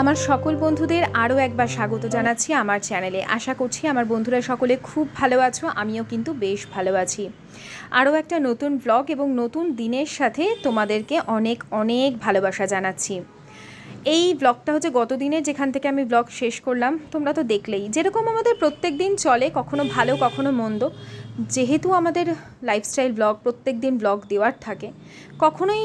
আমার সকল বন্ধুদের আরও একবার স্বাগত জানাচ্ছি আমার চ্যানেলে। আশা করছি আমার বন্ধুরা সকলে খুব ভালো আছো, আমিও কিন্তু বেশ ভালো আছি। আরও একটা নতুন ব্লগ এবং নতুন দিনের সাথে তোমাদেরকে অনেক অনেক ভালোবাসা জানাচ্ছি। এই ব্লগটা হচ্ছে গত দিনে যেখান থেকে আমি ব্লগ শেষ করলাম, তোমরা তো দেখলেই। যেরকম আমাদের প্রত্যেক দিন চলে, কখনো ভালো, কখনো মন্দ। যেহেতু আমাদের লাইফস্টাইল ব্লগ প্রত্যেক দিন ব্লগ দেওয়ার থাকে, কখনোই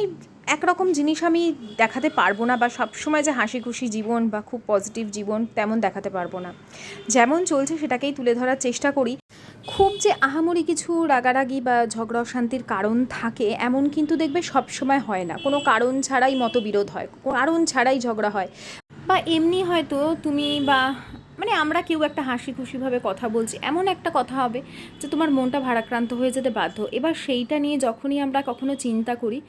একরকম জিনিস আমি দেখাতে পারব না বা সবসময় যে হাসি খুশি জীবন বা খুব পজিটিভ জীবন তেমন দেখাতে পারব না। যেমন চলছে সেটাকেই তুলে ধরার চেষ্টা করি। খুব যে আহামরি কিছু রাগারাগি বা ঝগড়া অশান্তির কারণ থাকে, এমন কিন্তু দেখবে সবসময় হয় না। কোনো কারণ ছাড়াই মতবিরোধ হয় কারণ ছাড়াই ঝগড়া হয়। বা এমনি হয়তো তুমি বা মানে আমরা কেউ একটা হাসি খুশিভাবে কথা বলছি, এমন একটা কথা হবে যে তোমার মনটা ভারাক্রান্ত হয়ে যেতে বাধ্য। এবার সেইটা নিয়ে যখনই আমরা কখনো চিন্তা করি,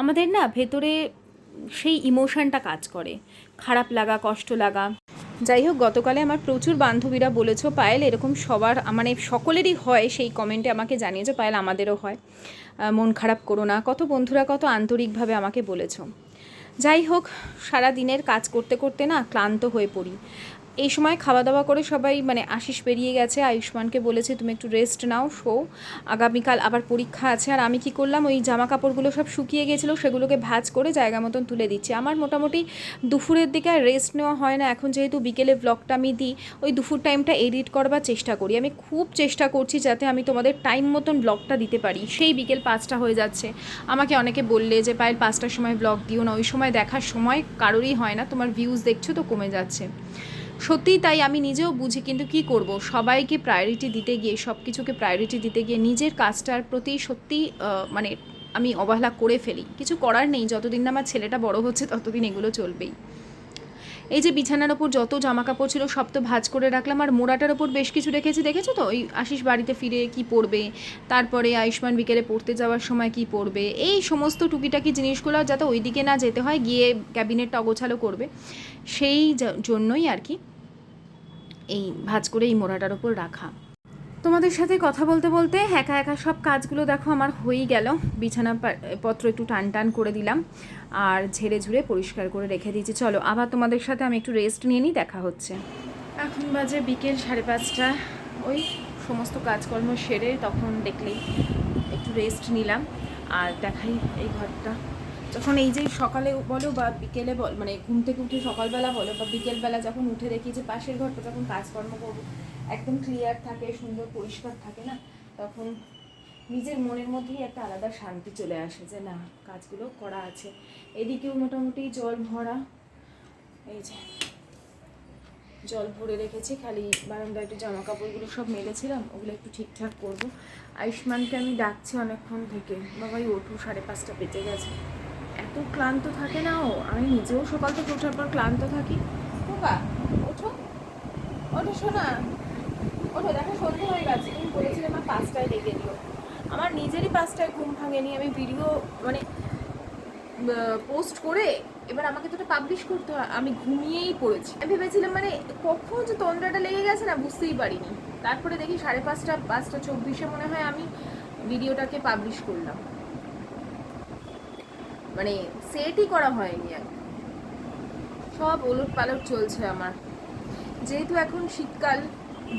আমাদের না ভেতরে সেই ইমোশনটা কাজ করে। খারাপ লাগা, কষ্ট লাগা। যাই হোক, গতকালে আমার প্রচুর বান্ধবীরা বলেছ, পায়েল এরকম সবার মানে সকলেরই হয় সেই কমেন্টে আমাকে জানিয়েছো, পায়েল আমাদেরও হয়। মন খারাপ করো না, কত বন্ধুরা কত আন্তরিকভাবে আমাকে বলেছ। যাই হোক সারা দিনের কাজ করতে করতে না ক্লান্ত হয়ে পড়ি। এই সময় খাওয়া দাওয়া করে সবাই মানে আশিস বেরিয়ে গেছে। আয়ুষ্মানকে বলেছে, তুমি একটু রেস্ট নাও, শো। আগামীকাল আবার পরীক্ষা আছে। আর আমি কি করলাম, ওই জামা কাপড়গুলো সব শুকিয়ে গেছিল, সেগুলোকে ভাজ করে জায়গা মতন তুলে দিচ্ছি। আমার মোটামুটি দুপুরের দিকে আর রেস্ট নেওয়া হয় না। এখন যেহেতু বিকেলে ব্লগটা আমি দিই, ওই দুপুর টাইমটা এডিট করবার চেষ্টা করি। আমি খুব চেষ্টা করছি যাতে আমি তোমাদের টাইম মতন ব্লগটা দিতে পারি। সেই বিকেল পাঁচটা হয়ে যাচ্ছে। আমাকে অনেকে বললে যে, পায়েল, পাঁচটার সময় ব্লগ দিও না। ওই সময় দেখার সময় কারোরই হয় না। তোমার ভিউজ দেখছ তো কমে যাচ্ছে। সত্যিই তাই আমি নিজেও বুঝি কিন্তু কি করব? সবাইকে প্রায়োরিটি দিতে গিয়ে সব কিছুকে প্রায়োরিটি দিতে গিয়ে নিজের কাজটার প্রতি সত্যি মানে আমি অবহেলা করে ফেলি। কিছু করার নেই, যতদিন না আমার ছেলেটা বড় হচ্ছে, ততদিন এগুলো চলবেই। এই যে বিছানার ওপর যত জামা কাপড় ছিল সব তো ভাজ করে রাখলাম, আর মোড়াটার ওপর বেশ কিছু রেখেছি, দেখেছ তো? ওই আশিস বাড়িতে ফিরে কি পড়বে তারপরে আয়ুষ্মান বিকেলে পড়তে যাওয়ার সময় কি পড়বে এই সমস্ত টুকিটাকি জিনিসগুলো যাতে ওইদিকে না যেতে হয়, গিয়ে ক্যাবিনেটটা অগোছালো করবে। সেই জন্যই আর কি এই ভাজ করে এই মোড়াটার ওপর রাখা। তোমাদের সাথে কথা বলতে বলতে একা একা সব কাজগুলো দেখো আমার হয়েই গেল। বিছানা পত্র একটু টান টান করে দিলাম। আর ঝেড়ে ঝুড়ে পরিষ্কার করে রেখে দিয়েছি। চলো, আবার তোমাদের সাথে আমি একটু রেস্ট নিয়ে নিই, দেখা হচ্ছে। এখন বাজে বিকেল সাড়ে পাঁচটা। ওই সমস্ত কাজকর্ম সেরে তখন দেখলেই একটু রেস্ট নিলাম। আর দেখাই এই ঘরটা। যখন এই যে সকালে বলো বা বিকেলে বল মানে ঘুম থেকে উঠে সকালবেলা বলো বা বিকেলবেলা যখন উঠে দেখি যে পাশের ঘরটা যখন কাজকর্ম করব একদম ক্লিয়ার থাকে, সুন্দর, পরিষ্কার থাকে না? তখন নিজের মনের মধ্যেই একটা আলাদা শান্তি চলে আসে যে, না, কাজগুলো করা আছে। এদিকেও মোটামুটি জল ভরা। এই যে, জল ভরে রেখেছি, খালি বারান্দায় একটু জামা কাপড়গুলো সব মেলেছিলাম, ওগুলো একটু ঠিকঠাক করব। আয়ুষ্মানকে আমি ডাকছি অনেকক্ষণ থেকে। বাবাই ওঠো, সাড়ে পাঁচটা বেজে গেছে। এত ক্লান্ত থাকে না ও? আমি নিজেও সকাল থেকে ওঠার পর ক্লান্ত থাকি। ওঠো। ওঠো শোনা ওঠো, দেখো, সন্ধে হয়ে গেছে। তুমি বলেছিলে আমার পাঁচটায় ডেকে দিও। আমার নিজেরই পাঁচটায় ঘুম ভাঙেনি। আমি ভিডিও মানে পোস্ট করে এবার আমাকে তো পাবলিশ করতে হয়। আমি ঘুমিয়েই পড়েছি। আমি ভেবেছিলাম মানে কখন যে তন্দ্রাটা লেগে গেছে না, বুঝতেই পারিনি। তারপরে দেখি সাড়ে পাঁচটা পাঁচটা চব্বিশে মনে হয় আমি ভিডিওটাকে পাবলিশ করলাম। মানে সেটই করা হয়নি আর সব ওলট পালট চলছে আমার। যেহেতু এখন শীতকাল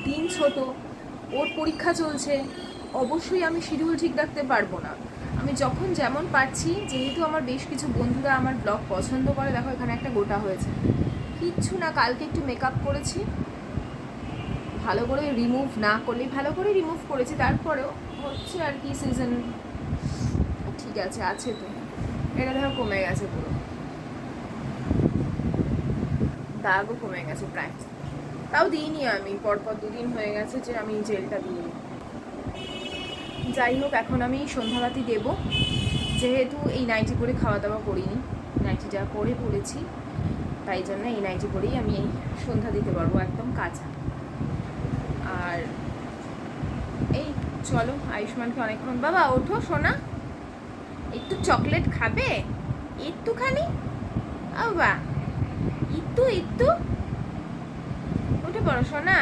দিন ছোট, ওর পরীক্ষা চলছে, অবশ্যই আমি শিডিউল ঠিক রাখতে পারব না। আমি যখন যেমন পারছি, যেহেতু আমার বেশ কিছু বন্ধুরা আমার ব্লগ পছন্দ করে, দেখো এখানে একটা গোটা হয়েছে। কিচ্ছু না, কালকে একটু মেকআপ করেছি। ভালো করে রিমুভ না করলে ভালো করে রিমুভ করেছি, তারপরেও হচ্ছে আর কি সিজন ঠিক আছে আছে তো। এটা দেখো কমে গেছে পুরো। দাগও কমে গেছে প্রায়। তাও দিইনি আমি। পরপর দুদিন হয়ে গেছে যে আমি জেলটা দিইনি। যাই হোক, এখন আমি সন্ধ্যাবাতি দেব। যেহেতু এই নাইটি পরে খাওয়া দাওয়া করিনি নাইটিটা পরে পড়েছি তাই জন্য এই নাইটি পরেই আমি এই সন্ধ্যা দিতে পারব একদম কাঁচা। আর এই চলো, আয়ুষ্মানকে অনেকক্ষণ বাবা, ওঠো সোনা। একটু চকলেট খাবে? একটুখানি? ও বা একটু একটু পড়ো সোনা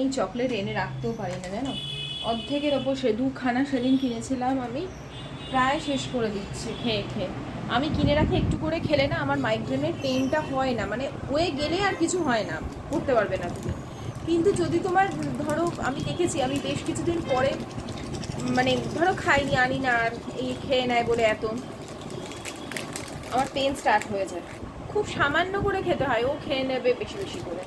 এই চকলেট এনে রাখতেও পারি না, জানো? অর্ধেকের ওপর সে দুখানা সেদিন কিনেছিলাম আমি, প্রায় শেষ করে দিচ্ছি, খেয়ে খেয়ে। আমি কিনে রাখি একটু করে খেলে না আমার মাইগ্রেনের পেনটা হয় না মানে হয়ে গেলে আর কিছু হয় না, করতে পারবে না তুমি। কিন্তু যদি তোমার, ধরো, আমি দেখেছি, আমি বেশ কিছুদিন পরে মানে ধরো খাইনি, আনি না, আর এই খেয়ে নেয় বলে এত, আমার পেন স্টার্ট হয়ে যায়। খুব সামান্য করে খেতে হয়, ও খেয়ে নেবে বেশি বেশি করে।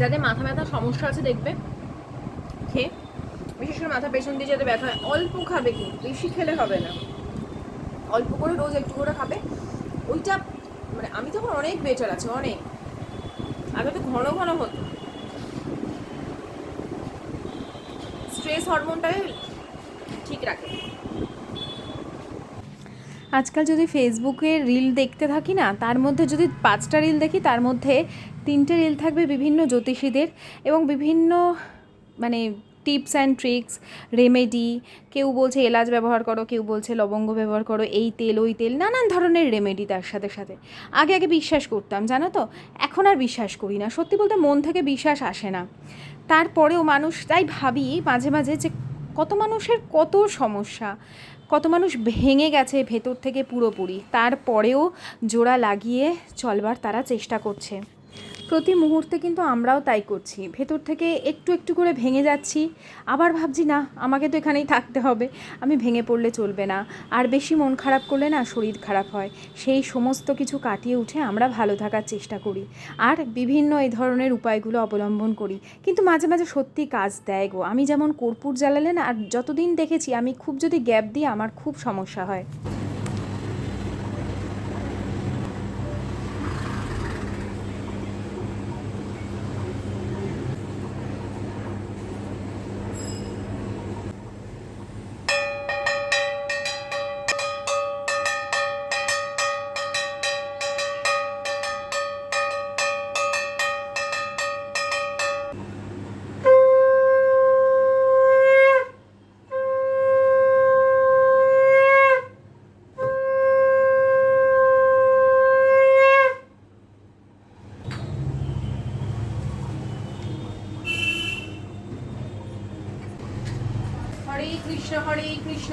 যাদের মাথা ব্যথা সমস্যা আছে দেখবে, খেয়ে বিশেষ করে মাথা পেছন দিয়ে যাতে ব্যথা হয়, অল্প খাবে কিন্তু, বেশি খেলে হবে না। অল্প করে রোজ একটু করে খাবে। ওইটা মানে আমি তখন অনেক বেটার আছে, অনেক। আগে তো ঘন ঘন হতো। স্ট্রেস হরমোনটাই ঠিক রাখে। আজকাল যদি ফেসবুকে রিল দেখতে থাকি না, তার মধ্যে যদি পাঁচটা রিল দেখি, তার মধ্যে তিনটে রিল থাকবে বিভিন্ন জ্যোতিষীদের এবং বিভিন্ন মানে টিপস অ্যান্ড ট্রিক্স, রেমেডি, কেউ বলছে এলাচ ব্যবহার করো, কেউ বলছে লবঙ্গ ব্যবহার করো, এই তেল, ওই তেল, নানান ধরনের রেমেডি তার সাথে সাথে। আগে আগে বিশ্বাস করতাম, জানো তো? এখন আর বিশ্বাস করি না। সত্যি বলতে মন থেকে বিশ্বাস আসে না। তারপরেও মানুষ তাই ভাবি মাঝে মাঝে যে কত মানুষের কত সমস্যা, কত মানুষ ভেঙে গেছে ভেতর থেকে পুরোপুরি। তারপরেও জোড়া লাগিয়ে চলবার তারা চেষ্টা করছে। প্রতি মুহূর্তে কিন্তু আমরাও তাই করছি। ভেতর থেকে একটু একটু করে ভেঙে যাচ্ছি। আবার ভাবছি, না, আমাকে তো এখানেই থাকতে হবে। আমি ভেঙে পড়লে চলবে না। আর বেশি মন খারাপ করলে না শরীর খারাপ হয়। সেই সমস্ত কিছু কাটিয়ে উঠে আমরা ভালো থাকার চেষ্টা করি। আর বিভিন্ন এই ধরনের উপায়গুলো অবলম্বন করি। কিন্তু মাঝে মাঝে সত্যি কাজ দেয় গো। আমি যেমন কর্পূর জ্বালালে না, আর যতদিন দেখেছি, আমি খুব যদি গ্যাপ দিই, আমার খুব সমস্যা হয় হরে কৃষ্ণ হরে কৃষ্ণ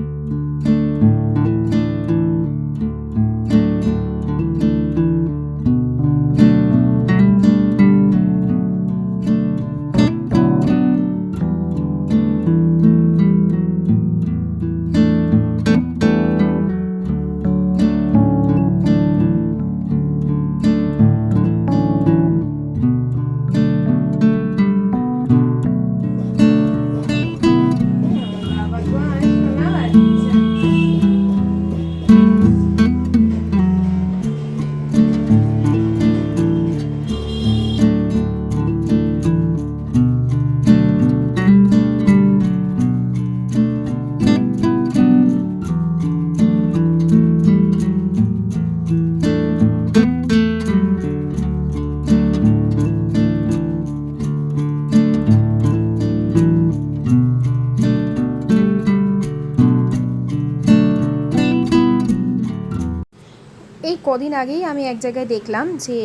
এই কদিন আগেই আমি এক জায়গায় দেখলাম যে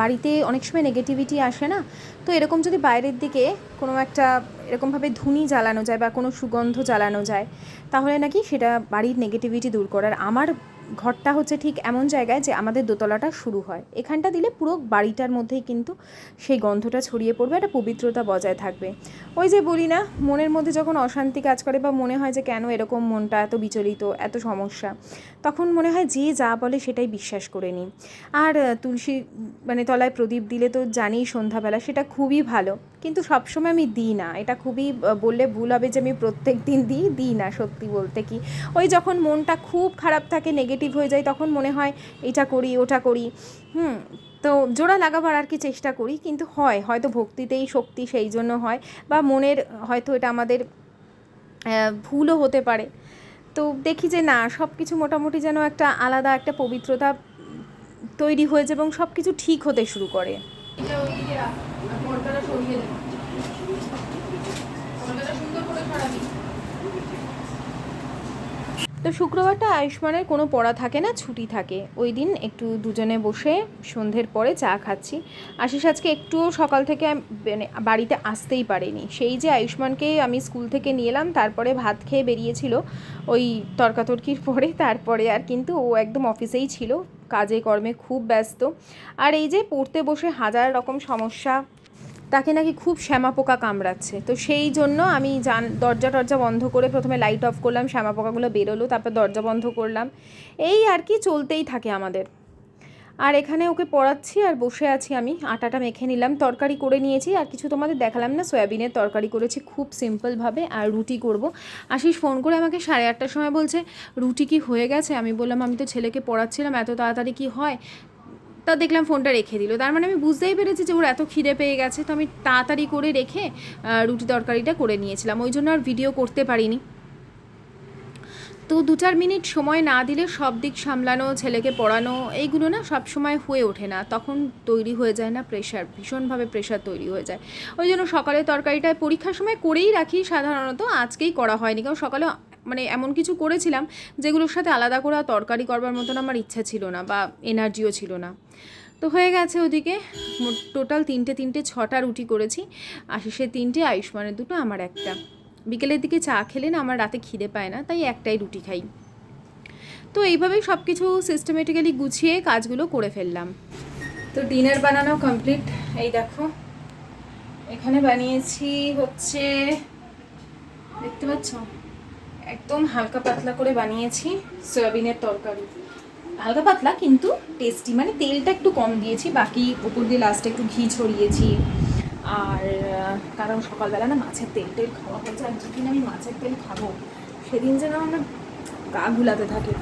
বাড়িতে অনেক সময় নেগেটিভিটি আসে না। তো এরকম যদি বাইরের দিকে কোনো একটা এরকমভাবে ধুনি জ্বালানো যায় বা কোনো সুগন্ধ জ্বালানো যায়, তাহলে নাকি সেটা বাড়ির নেগেটিভিটি দূর করার। আমার ঘরটা হচ্ছে ঠিক এমন জায়গায় যে আমাদের দোতলাটা শুরু হয়। এখানটা দিলে পুরো বাড়িটার মধ্যেই কিন্তু সেই গন্ধটা ছড়িয়ে পড়বে, একটা পবিত্রতা বজায় থাকবে। ওই যে বলি না, মনের মধ্যে যখন অশান্তি কাজ করে বা মনে হয় যে কেন এরকম মনটা এত বিচলিত, এত সমস্যা, তখন মনে হয় যে যা বলে সেটাই বিশ্বাস করে নিই। আর তুলসী মানে তলায় প্রদীপ দিলে তো জানি সন্ধ্যাবেলা, সেটা খুবই ভালো। কিন্তু সবসময় আমি দিই না। এটা খুবই বললে ভুল হবে যে আমি প্রত্যেক দিন দিই দিই না সত্যি বলতে কি। ওই যখন মনটা খুব খারাপ থাকে নেগেটিভ হয়ে যায়, তখন মনে হয় এটা করি, ওটা করি। হুম, তো জোড়া লাগাবার আর কি চেষ্টা করি, কিন্তু হয়। হয়তো ভক্তিতেই শক্তি সেই জন্য হয়, বা মনের হয়তো এটা আমাদের ভুলও হতে পারে। তো দেখি যে না সব কিছু মোটামুটি যেন একটা আলাদা একটা পবিত্রতা তৈরি হয়েছে এবং সব কিছু ঠিক হতে শুরু করে। তো শুক্রবারটা আয়ুষ্মানের কোনো পড়া থাকে না, ছুটি থাকে। ওই দিন একটু দুজনে বসে সন্ধ্যের পরে চা খাচ্ছি। আশিস আজকে একটুও সকাল থেকে মানে বাড়িতে আসতেই পারেনি। সেই যে আয়ুষ্মানকে আমি স্কুল থেকে নিয়ে এলাম, তারপরে ভাত খেয়ে বেরিয়েছিল ওই তর্কাতর্কির পরে, তারপরে আর কিন্তু ও একদম অফিসেই ছিল। কাজে, কর্মে খুব ব্যস্ত। আর এই যে পড়তে বসে হাজার রকম সমস্যা, তাকে নাকি খুব শ্যামা পোকা কামড়াচ্ছে। তো সেই জন্য আমি জান, দরজা টরজা বন্ধ করে প্রথমে লাইট অফ করলাম শ্যামা পোকাগুলো বেরোলো, তারপর দরজা বন্ধ করলাম। এই আর কি চলতেই থাকে আমাদের। আর এখানে ওকে পড়াচ্ছি আর বসে আছি আমি। আটাটা মেখে নিলাম, তরকারি করে নিয়েছি। আর কিছু তোমাদের দেখালাম না, সয়াবিনের তরকারি করেছি খুব সিম্পলভাবে আর রুটি করব। আশিস ফোন করে আমাকে সাড়ে আটটার সময় বলছে, রুটি কি হয়ে গেছে? আমি বললাম, আমি তো ছেলেকে পড়াচ্ছিলাম, এত তাড়াতাড়ি কি হয়? তা দেখলাম ফোনটা রেখে দিল। তার মানে আমি বুঝতেই পেরেছি যে ওর এত খিদে পেয়ে গেছে। তো আমি তাড়াতাড়ি করে রেখে রুটি তরকারিটা করে নিয়েছিলাম। ওই জন্য আর ভিডিও করতে পারিনি। তো দু চার মিনিট সময় না দিলে সব দিক সামলানো, ছেলেকে পড়ানো, এইগুলো না সব সময় হয়ে ওঠে না। তখন তৈরি হয়ে যায় না প্রেশার ভীষণভাবে প্রেশার তৈরি হয়ে যায়। ওই জন্য সকালে তরকারিটা পরীক্ষার সময় করেই রাখি সাধারণত, আজকেই করা হয়নি। কারণ সকালে মানে এমন কিছু করেছিলাম যেগুলোর সাথে আলাদা করে তরকারি করবার মতন আমার ইচ্ছা ছিল না বা এনার্জিও ছিল না। তো হয়ে গেছে ওদিকে টোটাল তিনটে তিনটে, ছটা রুটি করেছি। আশিসের তিনটে, আয়ুষ্মানের দুটো, আমার একটা। বিকেলের দিকে চা খেলে না আমার রাতে খিদে পায় না, তাই একটাই রুটি খাই। তো এইভাবেই সব কিছু সিস্টেমেটিক্যালি গুছিয়ে কাজগুলো করে ফেললাম। তো ডিনার বানানো কমপ্লিট এই দেখো, এখানে বানিয়েছি হচ্ছে, দেখতে পাচ্ছ? একদম হালকা পাতলা করে বানিয়েছি সয়াবিনের তরকারি। হালকা পাতলা কিন্তু টেস্টি মানে তেলটা একটু কম দিয়েছি, বাকি উপর দিয়ে লাস্টে একটু ঘি ছড়িয়েছি। আর কারণ সকালবেলা না মাছের তেল টেল খাওয়া হয়েছে আর যেদিন আমি মাছের তেল খাব, সেদিন যেন আমার গা গুলাতে থাকে।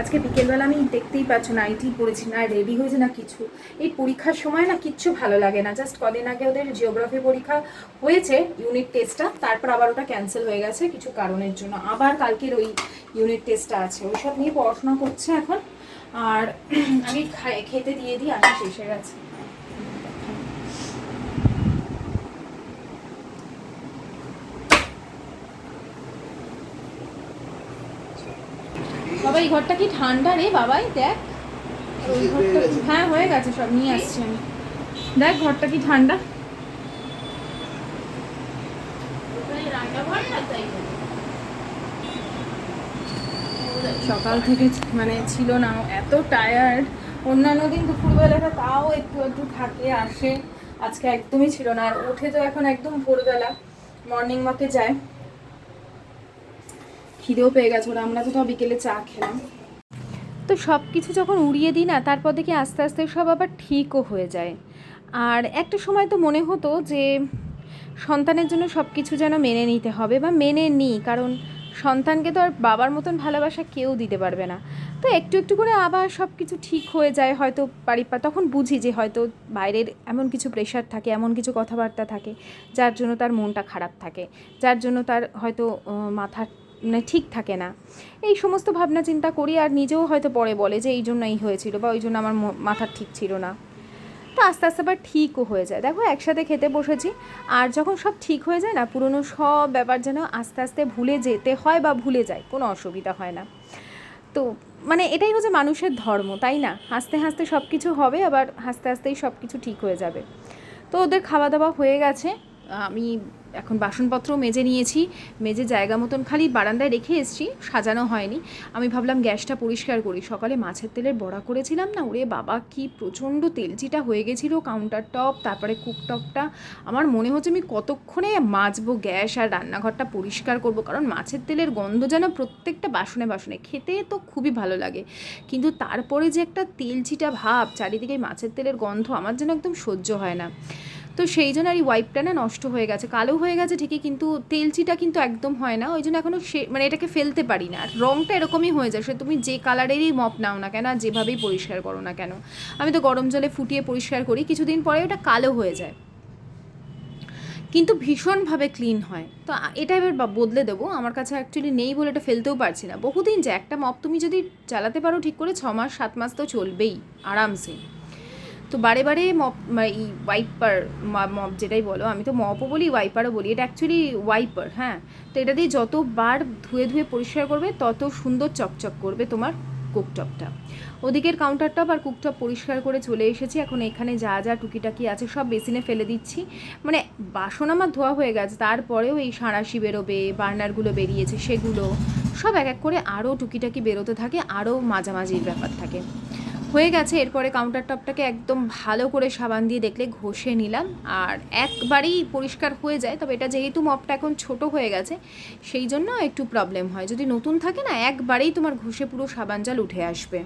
আজকে বিকেলবেলা আমি দেখতেই পাচ্ছ, নাইটি পড়েছি না রেডি হয়েছে না কিছু। এই পরীক্ষার সময় না কিচ্ছু ভালো লাগে না। জাস্ট কদিন আগে ওদের জিওগ্রাফি পরীক্ষা হয়েছে ইউনিট টেস্টটা তারপর আবার ওটা ক্যান্সেল হয়ে গেছে কিছু কারণের জন্য। আবার কালকের ওই ইউনিট টেস্টটা আছে। ওইসব নিয়ে পড়াশোনা করছে এখন। আর, আমি খেতে দিয়ে দিই আসা শেষ হয়ে গেছে বাবা এই ঘরটা কি ঠান্ডা রে বাবাই? দেখ। ওই ঘরটা হ্যাঁ হয়ে গেছে সব নিয়ে আসছি আমি। দেখ ঘরটা কি ঠান্ডা। সকাল থেকে মানে ছিল না এত টায়ার্ড অন্যান্য দিন দুপুরবেলাটা তাও একটু একটু থাকে আসে। আজকে একদমই ছিল না। আর উঠে তো এখন একদম ভোরবেলা। মর্নিং ওয়াকে যায়। খিদেও পেয়ে গেছে ওরা আমরা তো তাও বিকেলে চা খেলাম। তো সব কিছু যখন উড়িয়ে দিই না তারপর দেখি আস্তে আস্তে সব আবার ঠিকও হয়ে যায়। আর একটা সময় তো মনে হতো যে সন্তানের জন্য সব কিছু যেন মেনে নিতে হবে বা মেনে নিই কারণ সন্তানকে তো আর বাবার মতন ভালোবাসা কেউ দিতে পারবে না। তো একটু একটু করে আবার সব কিছু ঠিক হয়ে যায় হয়তো বাড়ি তখন বুঝি যে হয়তো বাইরের এমন কিছু প্রেশার থাকে এমন কিছু কথাবার্তা থাকে যার জন্য তার মনটা খারাপ থাকে যার জন্য তার হয়তো আহ, মাথা মানে ঠিক থাকে না। এই সমস্ত ভাবনা চিন্তা করি আর নিজেও হয়তো পরে বলে যে এই জন্য এই হয়েছিল বা ওই জন্য আমার মাথা ঠিক ছিল না। তো আস্তে আস্তে আবার ঠিকও হয়ে যায়। দেখো একসাথে খেতে বসেছি আর যখন সব ঠিক হয়ে যায় না, পুরনো সব ব্যাপার যেন আস্তে আস্তে ভুলে যেতে হয় বা ভুলে যায়, কোনো অসুবিধা হয় না। তো মানে এটাই হচ্ছে মানুষের ধর্ম, তাই না? হাসতে হাসতে সব কিছু হবে, আবার হাসতে হাসতেই সব কিছু ঠিক হয়ে যাবে। তো ওদের খাওয়া দাওয়া হয়ে গেছে। আমি এখন বাসনপত্র মেজে নিয়েছি, মেজে জায়গা মতন খালি বারান্দায় রেখে এসেছি, সাজানো হয়নি। আমি ভাবলাম গ্যাসটা পরিষ্কার করি। সকালে মাছের তেলের বড়া করেছিলাম না, ওরে বাবা, কি প্রচণ্ড তেলচিটা হয়ে গেছিল কাউন্টার টপ তারপরে কুকটপটা আমার মনে হচ্ছে আমি কতক্ষণে মাজবো গ্যাস আর রান্নাঘরটা পরিষ্কার করব, কারণ মাছের তেলের গন্ধ যেন প্রত্যেকটা বাসনে বাসনে। খেতে তো খুবই ভালো লাগে। কিন্তু তারপরে যে একটা তেলচিটা ভাব, চারিদিকে মাছের তেলের গন্ধ, আমার যেন একদম সহ্য হয় না। তো সেই জন্য আর এই ওয়াইপটা না নষ্ট হয়ে গেছে। কালো হয়ে গেছে ঠিকই, কিন্তু তেলচিটা কিন্তু একদম হয় না। ওই জন্য এখনও সে মানে এটাকে ফেলতে পারি না। আর রঙটা এরকমই হয়ে যায়। সে তুমি যে কালারেরই মপ নাও না কেন, আর যেভাবেই পরিষ্কার করো না কেন। আমি তো গরম জলে ফুটিয়ে পরিষ্কার করি, কিছুদিন পরে ওটা কালো হয়ে যায়। কিন্তু ভীষণভাবে ক্লিন হয়। তো এটা এবার বদলে দেবো। আমার কাছে অ্যাকচুয়ালি নেই বলে এটা ফেলতেও পারছি না। বহুদিন যে একটা মপ তুমি যদি চালাতে পারো ঠিক করে, ছ মাস, সাত মাস তো চলবেই, আরামসে। তো বারে বারে মপ এই ওয়াইপার মপ যেটাই বলো, আমি তো মপও বলি ওয়াইপারও বলি। এটা অ্যাকচুয়ালি ওয়াইপার হ্যাঁ। তো এটা দিয়ে যতবার ধুয়ে ধুয়ে পরিষ্কার করবে, তত সুন্দর চকচক করবে তোমার কুকটপটা ওদিকের কাউন্টারটপ আর কুকটপ পরিষ্কার করে চলে এসেছি। এখন এখানে যা যা টুকিটাকি আছে সব বেসিনে ফেলে দিচ্ছি। মানে বাসন আমার ধোয়া হয়ে গেছে। তারপরেও এই সাঁড়াশি বেরোবে, বার্নারগুলো বেরিয়েছে, সেগুলো সব এক এক করে আরও টুকিটাকি বেরোতে থাকে, আরও মাঝামাঝির ব্যাপার থাকে। হয়ে গেছে, এরপরে কাউন্টার টপটাকে একদম ভালো করে সাবান দিয়ে দেখলে ঘষে নিলাম। আর একবারেই পরিষ্কার হয়ে যায়, তবে এটা যেহেতু মপটা এখন ছোট হয়ে গেছে, সেই জন্য একটু প্রবলেম হয়। যদি নতুন থাকে না, একবারেই তোমার ঘষে পুরো সাবান জল উঠে আসবে।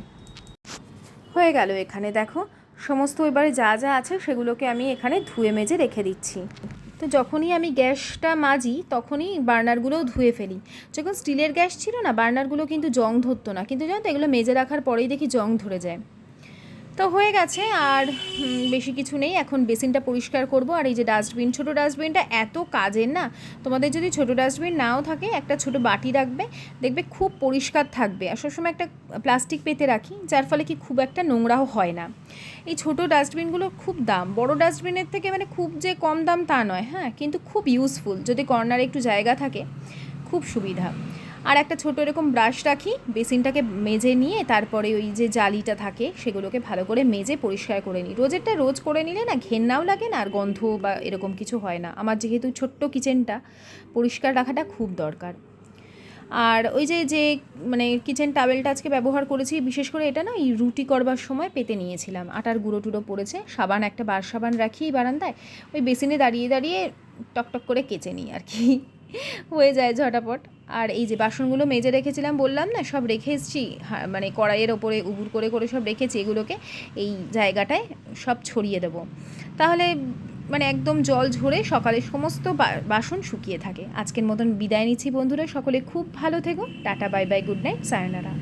হয়ে গেল এখানে, দেখো। সমস্ত এবারে যা যা আছে, সেগুলোকে আমি এখানে ধুয়ে মেজে রেখে দিচ্ছি। তো যখনই আমি গ্যাসটা মাজি, তখনই বার্নারগুলোও ধুয়ে ফেলি। যখন স্টিলের গ্যাস ছিল না, বার্নারগুলো কিন্তু জং ধরতো না। কিন্তু জানো তো, এগুলো মেজে রাখার পরেই দেখি জং ধরে যায়। তো হয়ে গেছে আর বেশি কিছু নেই। এখন বেসিনটা পরিষ্কার করব। আর এই যে ডাস্টবিন, ছোট ডাস্টবিনটা এত কাজের না, তোমাদের যদি ছোট ডাস্টবিন নাও থাকে, একটা ছোট বাটি রাখবে, দেখবে খুব পরিষ্কার থাকবে। আর সবসময় একটা প্লাস্টিক পেতে রাখি, যার ফলে কি খুব একটা নোংরাও হয় না। এই ছোট ডাস্টবিনগুলোর খুব দাম। বড় ডাস্টবিনের থেকে মানে খুব যে কম দাম তা নয় হ্যাঁ? কিন্তু খুব ইউজফুল যদি কর্নারে একটু জায়গা থাকে, খুব সুবিধা। আর একটা ছোট এরকম ব্রাশ রাখি, বেসিনটাকে মেজে নিয়ে তারপরে ওই যে জালিটা থাকে, সেগুলোকে ভালো করে মেজে পরিষ্কার করে নিই। রোজেরটা রোজ করে নিলে না ঘেন্নাও লাগে না আর গন্ধ বা এরকম কিছু হয় না। আমার যেহেতু ছোট্ট কিচেনটা, পরিষ্কার রাখাটা খুব দরকার। আর ওই যে যে মানে কিচেন টাওয়েলটা আজকে ব্যবহার করেছি, বিশেষ করে এটা না এই রুটি করবার সময় পেতে নিয়েছিলাম। আটার গুঁড়ো টুড়ো পড়েছে, সাবান একটা বার সাবান রাখি বারান্দায়, ওই বেসিনে দাঁড়িয়ে দাঁড়িয়ে টকটক করে কেচে নিই আর কি। হয়ে যায় ঝটাপট। আর এই যে বাসনগুলো মেজে রেখেছিলাম, বললাম না, সব রেখে এসেছি। মানে কড়াইয়ের ওপরে উবুর করে করে সব রেখেছি এগুলোকে। এই জায়গাটায় সব ছড়িয়ে দেবো। তাহলে মানে একদম জল ঝরে সকালে সমস্ত বাসন শুকিয়ে থাকে। আজকের মতন বিদায় নিচ্ছি বন্ধুরা, সকলে খুব ভালো থেকো। Tata, bye bye, good night, sayonara.